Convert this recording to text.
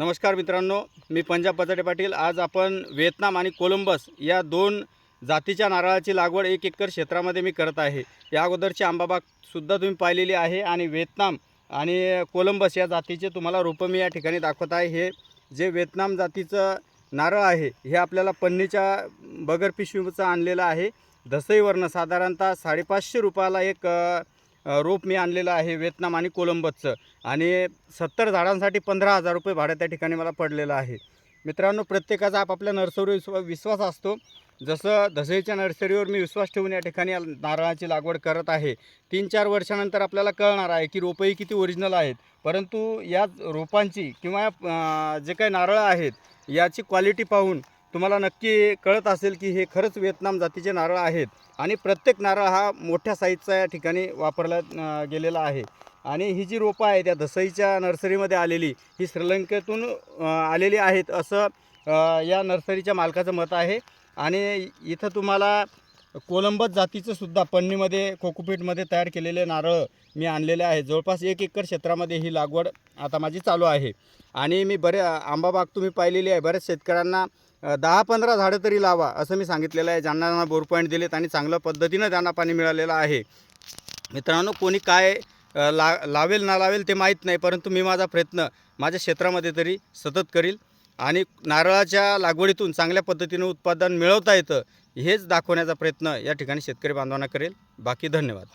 नमस्कार मित्रांनो मी पंजाब पचाटे पाटील. आज आपण व्हिएतनाम आणि कोलंबस या दोन जातीच्या नारळाची लागवड एक एकर क्षेत्रामध्ये मी करत आहे. या अगोदरची आंबाबागसुद्धा तुम्ही पाहिलेली आहे आणि व्हिएतनाम आणि कोलंबस या जातीचे तुम्हाला रोपं मी या ठिकाणी दाखवत आहे. हे जे व्हिएतनाम जातीचं नारळ आहे हे आपल्याला पन्नीच्या बगर पिशवीचं आणलेलं आहे. दसईवरनं साधारणतः साडेपाचशे रुपयाला एक रोप मी आणलेलं आहे व्हिएतनाम आणि कोलंबसचं. आणि सत्तर झाडांसाठी पंधरा हजार रुपये भाडं त्या ठिकाणी मला पडलेलं आहे. मित्रांनो प्रत्येकाचा आपापल्या नर्सरीवर विश्वा विश्वास असतो. जसं धसईच्या नर्सरीवर मी विश्वास ठेवून या ठिकाणी नारळाची लागवड करत आहे. तीन चार वर्षानंतर आपल्याला कळणार आहे की रोपंही किती ओरिजिनल आहेत. परंतु या रोपांची किंवा जे काही नारळं आहेत याची क्वालिटी पाहून तुम्हाला नक्की कळत असेल की हे खरंच व्हिएतनाम जातीचे नारळ आहेत आणि प्रत्येक नारळ हा मोठ्या साईजचा या ठिकाणी वापरला गेलेला आहे. आणि ही जी रोपं आहेत त्या दसईच्या नर्सरीमध्ये आलेली ही श्रीलंकेतून आलेली आहेत असं या नर्सरीच्या मालकाचं मत आहे. आणि इथं तुम्हाला कोलंबस जातीचं सुद्धा पन्नीमध्ये कोकोपीटमध्ये तयार केलेले नारळ मी आणलेले आहे जवळपास एक एकर क्षेत्रामध्ये ही लागवड आता माझी चालू आहे. आणि मी बरे आंबाबाग तुम्ही पाहिलेली आहे. बऱ्याच शेतकऱ्यांना दहा पंधरा झाडं तरी लावा असं मी सांगितलेलं आहे. ज्यांना त्यांना बोर पॉईंट दिलेत आणि चांगल्या पद्धतीनं त्यांना पाणी मिळालेलं आहे. मित्रांनो कोणी काय ला लावेल ना लावेल ते माहीत नाही परंतु मी माझा प्रयत्न माझ्या क्षेत्रामध्ये तरी सतत करील आणि नारळाच्या लागवडीतून चांगल्या पद्धतीनं उत्पादन मिळवता येतं हेच दाखवण्याचा प्रयत्न या ठिकाणी शेतकरी बांधवांना करेल. बाकी धन्यवाद.